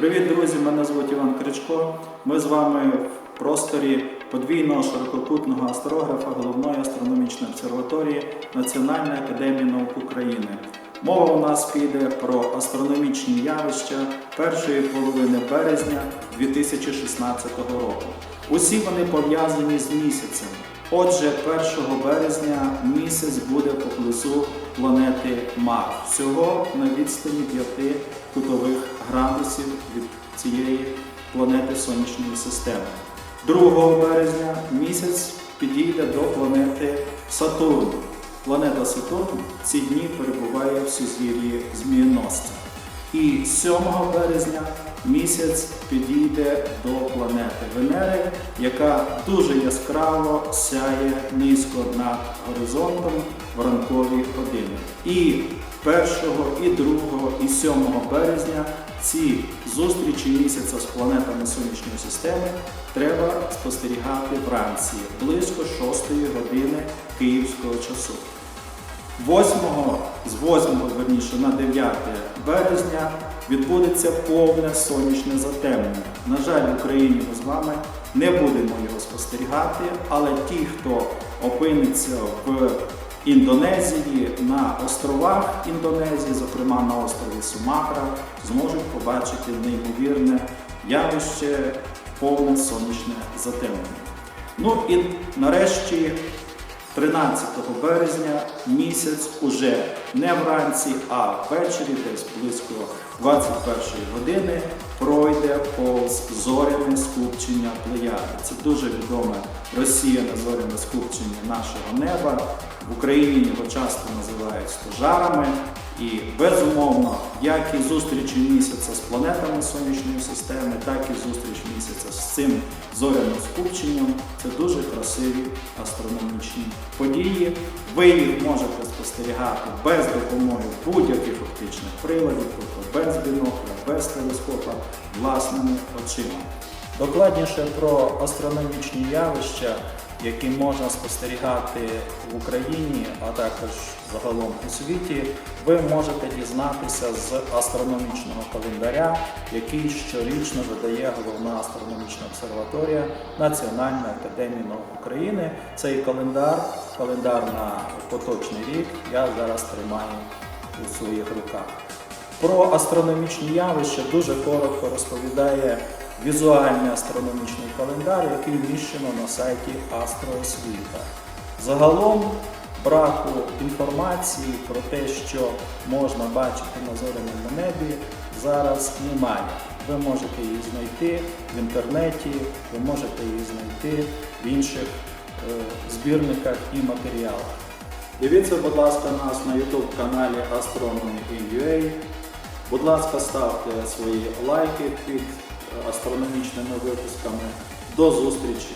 Привіт, друзі! Мене звуть Іван Кричко. Ми з вами в просторі подвійного ширококутного астрографа головної астрономічної обсерваторії Національної академії наук України. Мова у нас піде про астрономічні явища першої половини березня 2016 року. Усі вони пов'язані з місяцем. Отже, 1 березня місяць буде поблизу планети Марс. Всього на відстані 5 кутових градусів від цієї планети Сонячної системи. 2 березня місяць підійде до планети Сатурн. Планета Сатурн ці дні перебуває в сузір'ї Змієносця. І 7 березня місяць підійде до планети Венери, яка дуже яскраво сяє низько над горизонтом в ранкові години. І 1, і 2, і 7 березня ці зустрічі місяця з планетами Сонячної системи треба спостерігати вранці близько 6 години київського часу. 8, з 8 верніше на 9 березня відбудеться повне сонячне затемнення. На жаль, в Україні ми з вами не будемо його спостерігати, але ті, хто опиниться в Індонезії на островах Індонезії, зокрема на острові Суматра, зможуть побачити неймовірне явище повне сонячне затемнення. Ну і нарешті 13 березня місяць уже не вранці, а ввечері, десь близько 21 години, пройде повз зоряне скупчення Плеяди. Це дуже відоме розсіяне зоряне скупчення нашого неба. В Україні його часто називають стожарами. І безумовно, як і зустрічі місяця з планетами сонячної системи, так і зустріч місяця з цим зоряним скупченням це дуже красиві астрономічні події. Ви їх можете спостерігати без допомоги будь-яких оптичних приладів, тобто без бінокля, без телескопа, власними очима. Докладніше про астрономічні явища, які можна спостерігати в Україні, а також загалом у світі, ви можете дізнатися з астрономічного календаря, який щорічно видає головна астрономічна обсерваторія Національної академії наук України. Цей календар, календар на поточний рік, я зараз тримаю у своїх руках. Про астрономічні явища дуже коротко розповідає візуальний астрономічний календар, який вміщено на сайті Астроосвіта. Загалом браку інформації про те, що можна бачити на зоряному небі, зараз немає. Ви можете її знайти в інтернеті, ви можете її знайти в інших е, збірниках і матеріалах. Дивіться, будь ласка, нас на YouTube каналі Astronomy.ua. Будь ласка, ставте свої лайки під астрономічними випусками. До зустрічі!